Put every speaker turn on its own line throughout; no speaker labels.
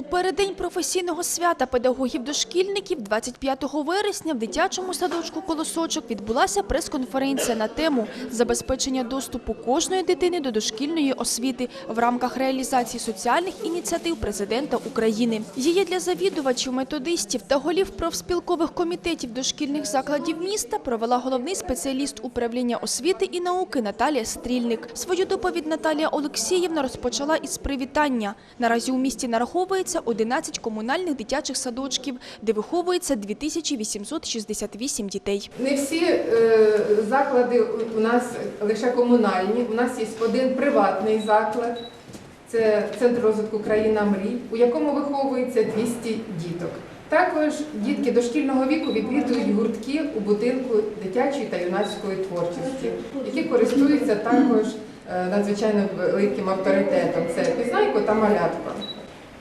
У переддень професійного свята педагогів-дошкільників 25 вересня в дитячому садочку «Колосочок» відбулася прес-конференція на тему «Забезпечення доступу кожної дитини до дошкільної освіти в рамках реалізації соціальних ініціатив президента України». Її для завідувачів, методистів та голів профспілкових комітетів дошкільних закладів міста провела головний спеціаліст управління освіти і науки Наталія Стрільник. Свою доповідь Наталія Олексіївна розпочала із привітання. Наразі у місті нараховується 11 комунальних дитячих садочків, де виховується 2868 дітей.
Не всі е, заклади у нас лише комунальні. У нас є один приватний заклад, це Центр розвитку країна мрій, у якому виховується 200 діток. Також дітки дошкільного віку відвідують гуртки у будинку дитячої та юнацької творчості, які користуються також е, надзвичайно великим авторитетом. Це пізнайко та малятко.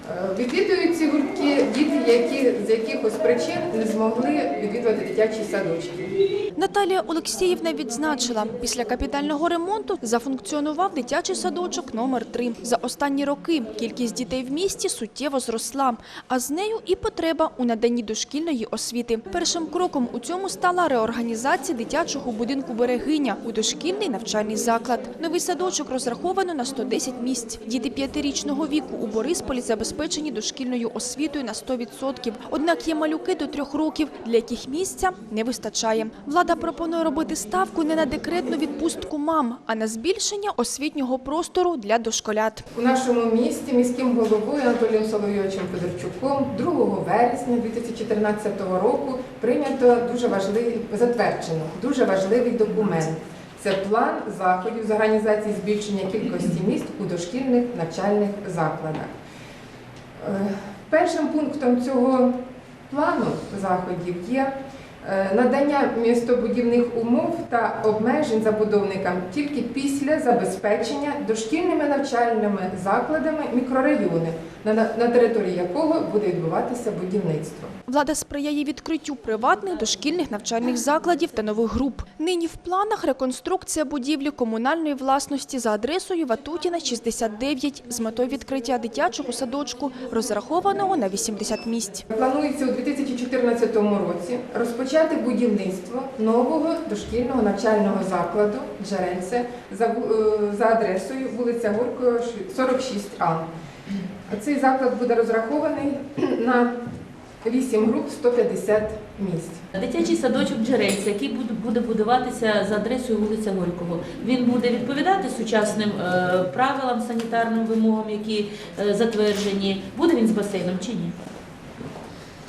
Е, Відвідують ці гуртки діти, які з якихось причин не змогли відвідувати дитячі садочки.
Наталія Олексіївна відзначила, після капітального ремонту зафункціонував дитячий садочок номер 3 За останні роки кількість дітей в місті суттєво зросла, а з нею і потреба у наданні дошкільної освіти. Першим кроком у цьому стала реорганізація дитячого будинку «Берегиня» у дошкільний навчальний заклад. Новий садочок розраховано на 110 місць. Діти п'ятирічного віку у Борисполі забезпечені дошкільною освітою на 100%. Однак є малюки до трьох років, для яких місця не вистачає. Влада пропонує робити ставку не на декретну відпустку мам, а на збільшення освітнього простору для дошколят.
У нашому місті міським головою Анатолієм Соловйовичем Федорчуком 2 вересня 2014 року прийнято дуже важливий затверджено дуже важливий документ. Це план заходів з організації збільшення кількості місць у дошкільних навчальних закладах. Е, Першим пунктом цього плану заходів є надання містобудівних умов та обмежень забудовникам тільки після забезпечення дошкільними навчальними закладами мікрорайони, на, на території якого буде відбуватися будівництво.
Влада сприяє відкриттю приватних дошкільних навчальних закладів та нових груп. Нині в планах реконструкція будівлі комунальної власності за адресою Ватутіна, 69, з метою відкриття дитячого садочку, розрахованого на 80 місць.
Планується у 2014 році розпочати будівництво нового дошкільного навчального закладу Джерельце за, е, за адресою вулиця Горького, 46А. Цей заклад буде розрахований на 8 груп 150 місць.
Дитячий садочок Джерельця, який буде- буде будуватися за адресою вулиця Горького, він буде відповідати сучасним е, правилам, санітарним вимогам, які е, затверджені. Буде він з басейном чи ні?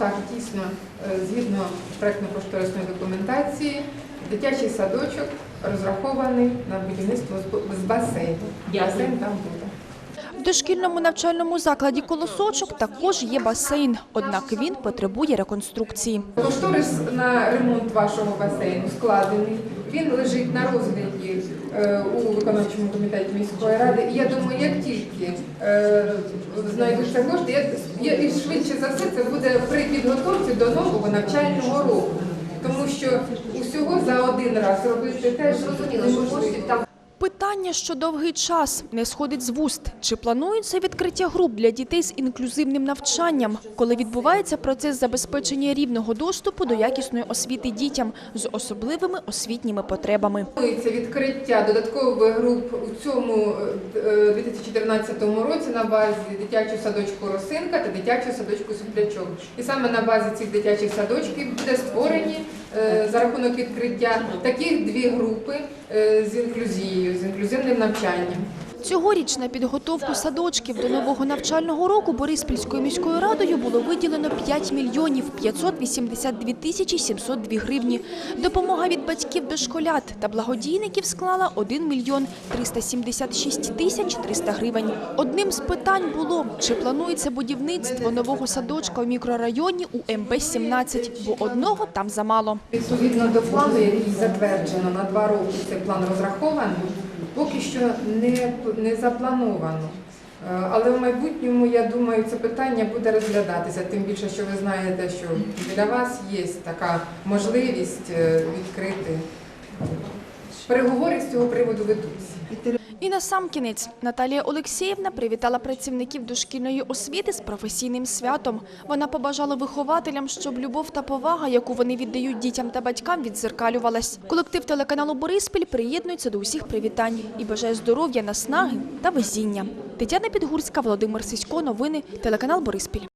Так, дійсно, е, згідно проєктно-кошторисної документації, дитячий садочок розрахований на будівництво з басейну. Басейн там буде.
В дошкільному навчальному закладі «Колосочок» також є басейн, однак він потребує реконструкції.
Кошторис на ремонт вашого басейну складений. Він лежить на розгляді е, у виконавчому комітеті міської ради. І я думаю, як тільки е, знайдуться кошти, і швидше за все це буде при підготовці до нового навчального року. Тому що усього за один раз робити теж неможливо.
Питання, що довгий час не сходить з вуст. Чи планується відкриття груп для дітей з інклюзивним навчанням, коли відбувається процес забезпечення рівного доступу до якісної освіти дітям з особливими освітніми потребами?
Планується відкриття додаткових груп у цьому е, 2014 році на базі дитячого садочку Росинка та дитячого садочку Суплячок. І саме на базі цих дитячих садочків буде створені е, за рахунок відкриття таких дві групи е, з інклюзією, з інклюзивним навчанням.
Цьогоріч на підготовку садочків до нового навчального року Бориспільською міською радою було виділено 5 мільйонів 582 тисячі 702 гривні. Допомога від батьків дошколят та благодійників склала 1 мільйон 376 тисяч 300 гривень. Одним з питань було, чи планується будівництво нового садочка у мікрорайоні у МБ-17, бо одного там замало.
Відповідно до плану, який затверджено на два роки, цей план розрахований, поки що не, не заплановано. Е, Але в майбутньому, я думаю, це питання буде розглядатися, тим більше, що ви знаєте, що для вас є така можливість е, відкрити. Переговори з цього приводу ведуться.
І на сам кінець Наталія Олексіївна привітала працівників дошкільної освіти з професійним святом. Вона побажала вихователям, щоб любов та повага, яку вони віддають дітям та батькам, відзеркалювалась. Колектив телеканалу Бориспіль приєднується до усіх привітань і бажає здоров'я, наснаги та везіння. Тетяна Підгурська, Володимир Сисько, новини, телеканал Бориспіль.